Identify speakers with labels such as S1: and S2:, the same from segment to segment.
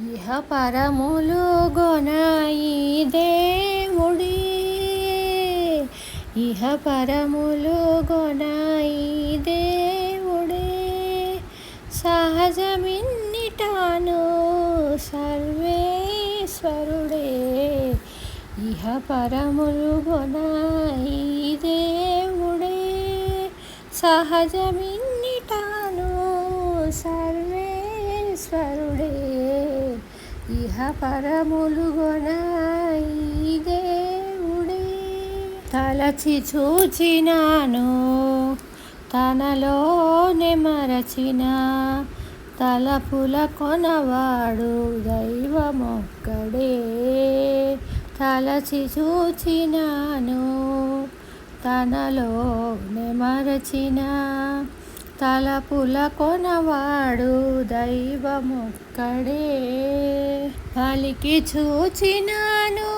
S1: ఇహ పరములు గొనాయి దేవుడి. ఇహ పరములు గొనాయి దేవుడే. సహజమిన్నిటాను సర్వేశ్వరుడే. ఇహ పరములు గొనాయి దేవుడే. సహజమిన్నిటాను సర్వే ఈశ్వరుడే ఇహ పరములుగొనాయి దేవుడే. తలచి చూచినాను తనలోనే మరచిన తలపుల కొనవాడు దైవమొక్కడే. తలచి చూచినాను తనలోనే మరచిన తలపుల కొనవాడు దైవముక్కడే. పలికి చూచినాను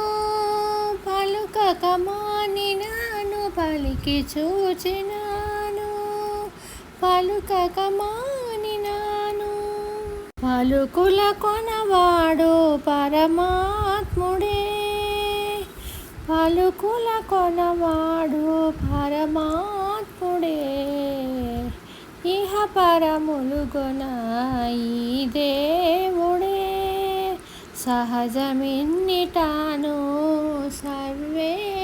S1: పలుకక మానినాను పలికి చూచినాను పలుకక మానినాను. పలుకుల కొనవాడు పరమాత్ముడే పలుకుల కొనవాడు ఇహ పరములు దేవుడే. సహజమిన్నిటాను సర్వేశ్వరుడే.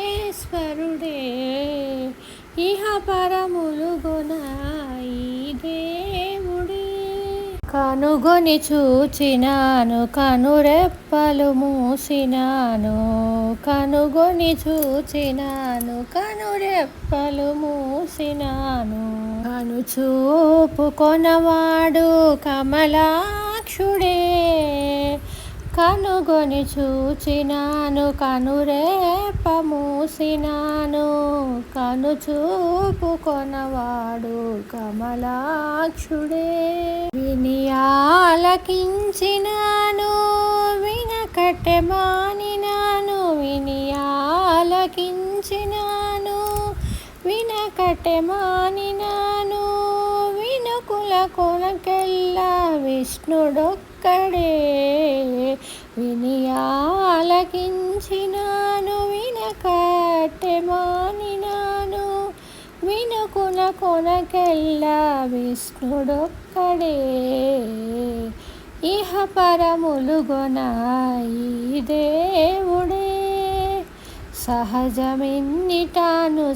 S1: ఇహ పరములు గొనాయి దేవుడే. కనుగొని చూచినాను కనురెప్పలు మూసినాను. కనుగొని చూచినాను కనురెప్పలు మూసినాను. గంగను చూపు కొనవాడు కమలాక్షుడే. కనుగొని చూచినాను కనురేప మూసినాను. కను చూపుకొనవాడు కమలాక్షుడే. విని ఆలకించినాను వినకట్టె మానినాను. విని ఆలకించినాను మానినాను. వినుకుల కొనకెల్లా విష్ణుడొక్కడే. విని ఆలకించినాను వినకట్టె మానినాను. వినుకుల కొనకెల్లా విష్ణుడొక్కడే. ఇహ పరములు దేవుడే. సహజమిన్నిటాను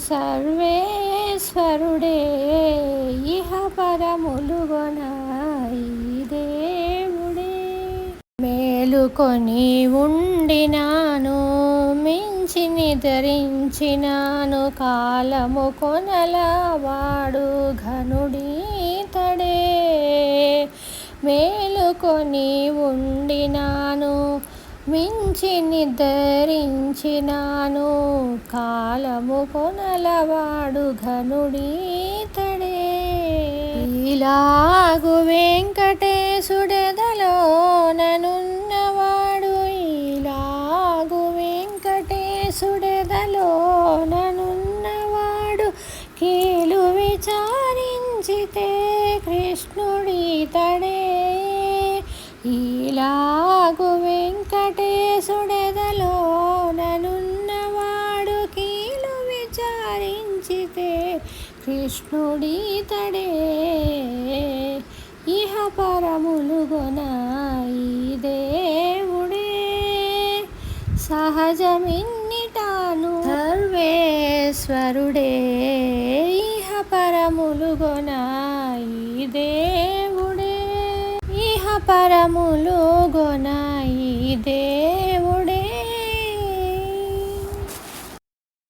S1: ఈశ్వరుడే ఇహ పరములు గొనాయి దేవుడే. మేలుకొని ఉండినాను మించి నిద్రించినాను కాలము కొనలవాడు ఘనుడీతడే మేలుకొని ఉండినాను మించి నిద్రించినాను కాలము కొనలవాడు ఘనుడీతడే. ఇలాగు వెంకటేశుడెదలో ననున్నవాడు ఇలాగు వెంకటేశుడెదలో ననున్నవాడు కీలు విచారించితే కృష్ణుడీతడే. ఇలా కృష్ణుడీతడే ఇహ పరములు గొనాయి దేవుడే. సహజమిన్నిటాను సర్వేశ్వరుడే. ఇహ పరములు గొనాయి దేవుడే. ఇహ పరములు గొనాయి దే